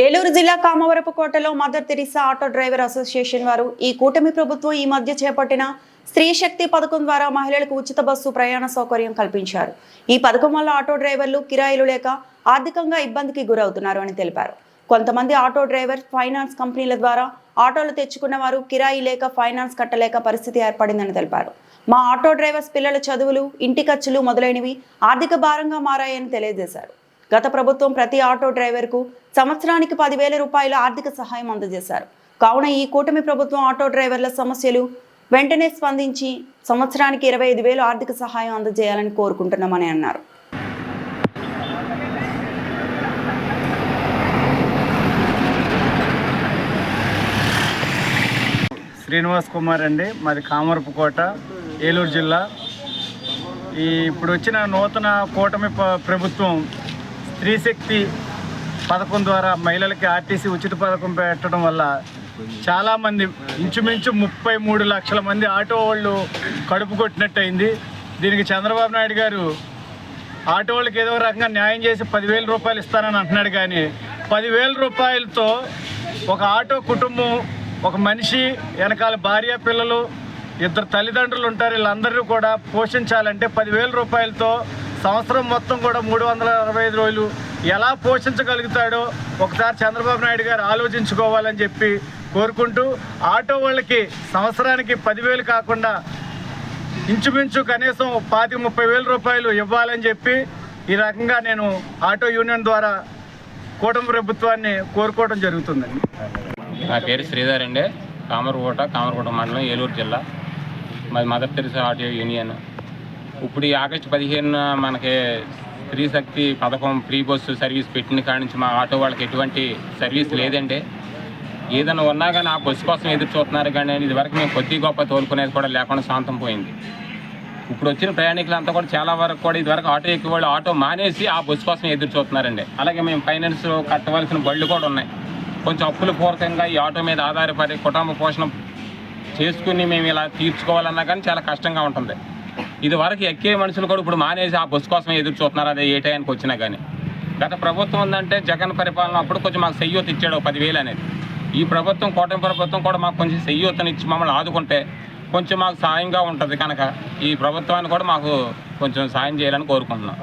ఏలూరు జిల్లా కామవరపుకోటలో mother Teresa auto driver association వారు ఈ కూటమి ప్రభుత్వం ఈ మధ్య చేపట్టిన స్త్రీ శక్తి పథకం ద్వారా మహిళలకు ఉచిత బస్సు ప్రయాణ సౌకర్యం కల్పించారు. ఈ పథకం వల్ల ఆటో డ్రైవర్లు కిరాయిలు లేక ఆర్థికంగా ఇబ్బందికి గురవుతున్నారు అని తెలిపారు. కొంతమంది ఆటో డ్రైవర్ ఫైనాన్స్ కంపెనీల ద్వారా ఆటోలు తెచ్చుకున్న వారు కిరాయి లేక ఫైనాన్స్ కట్టలేక పరిస్థితి ఏర్పడిందని తెలిపారు. మా ఆటో డ్రైవర్స్ పిల్లల చదువులు ఇంటి ఖర్చులు మొదలైనవి ఆర్థిక భారంగా మారాయని తెలియజేశారు. గత ప్రభుత్వం ప్రతి ఆటో డ్రైవర్కు సంవత్సరానికి పదివేల రూపాయల ఆర్థిక సహాయం అందజేశారు. కావున ఈ కూటమి ప్రభుత్వం ఆటో డ్రైవర్ల సమస్యలు వెంటనే స్పందించి సంవత్సరానికి ఇరవై ఐదు వేలు ఆర్థిక సహాయం అందజేయాలని కోరుకుంటున్నామని అన్నారు. శ్రీనివాస్ కుమార్ అండి. మాది కామరపుకోట ఏలూరు జిల్లా. ఈ ఇప్పుడు వచ్చిన నూతన కూటమి ప్రభుత్వం స్త్రీశక్తి పథకం ద్వారా మహిళలకి ఆర్టీసీ ఉచిత పథకం పెట్టడం వల్ల చాలామంది ఇంచుమించు ముప్పై మూడు లక్షల మంది ఆటో వాళ్ళు కడుపు కొట్టినట్టయింది. దీనికి చంద్రబాబు నాయుడు గారు ఆటో వాళ్ళకి ఏదో రకంగా న్యాయం చేసి పదివేల రూపాయలు ఇస్తానని అంటున్నాడు కానీ పదివేల రూపాయలతో ఒక ఆటో కుటుంబం ఒక మనిషి వెనకాల భార్య పిల్లలు ఇద్దరు తల్లిదండ్రులు ఉంటారు వీళ్ళందరూ కూడా పోషించాలంటే పదివేల రూపాయలతో సంవత్సరం మొత్తం కూడా మూడు వందల అరవై ఐదు రోజులు ఎలా పోషించగలుగుతాడో ఒకసారి చంద్రబాబు నాయుడు గారు ఆలోచించుకోవాలని చెప్పి కోరుకుంటూ ఆటో వాళ్ళకి సంవత్సరానికి పదివేలు కాకుండా ఇంచుమించు కనీసం పాతి ముప్పై వేల రూపాయలు ఇవ్వాలని చెప్పి ఈ రకంగా నేను ఆటో యూనియన్ ద్వారా కూటమి ప్రభుత్వాన్ని కోరుకోవడం జరుగుతుందండి. నా పేరు శ్రీధర్ అండి. కామరకోట కామరకోట మండలం ఏలూరు జిల్లా. మాది మదర్ తెరిసా ఆటో యూనియన్. ఇప్పుడు ఈ ఆగస్టు పదిహేనున మనకి స్త్రీ శక్తి పథకం ఫ్రీ బస్సు సర్వీస్ పెట్టిన కాడి నుంచి మా ఆటో వాళ్ళకి ఎటువంటి సర్వీస్ లేదండి. ఏదైనా ఉన్నా కానీ ఆ బస్సు కోసం ఎదురు చూస్తున్నారు కానీ ఇదివరకు మేము కొద్ది గొప్ప తోలుకునేది కూడా లేకుండా శాంతం పోయింది. ఇప్పుడు వచ్చిన ప్రయాణికులంతా కూడా చాలా వరకు కూడా ఇదివరకు ఆటో ఎక్కువ ఆటో మానేసి ఆ బస్సు కోసం ఎదురు చూస్తున్నారండి. అలాగే మేము ఫైనాన్స్ కట్టవలసిన బళ్ళు కూడా ఉన్నాయి. కొంచెం అప్పుల పూర్వకంగా ఈ ఆటో మీద ఆధారపడి కుటుంబ పోషణ చేసుకుని మేము ఇలా తీర్చుకోవాలన్నా కానీ చాలా కష్టంగా ఉంటుంది. ఇది వరకు ఎక్కే మనుషులు కూడా ఇప్పుడు మానేసి ఆ బస్సు కోసం ఎదురు చూస్తున్నారు. అదే ఏ టైంకి వచ్చినా కానీ గత ప్రభుత్వం ఉందంటే జగన్ పరిపాలన అప్పుడు కొంచెం మాకు సెయ్యూత్ ఇచ్చాడు ఒక పదివేలు అనేది. ఈ ప్రభుత్వం కూటమి ప్రభుత్వం కూడా మాకు కొంచెం సెయ్యూతనిచ్చి మమ్మల్ని ఆదుకుంటే కొంచెం మాకు సాయంగా ఉంటుంది కనుక. ఈ ప్రభుత్వాన్ని కూడా మాకు కొంచెం సాయం చేయాలని కోరుకుంటున్నాం.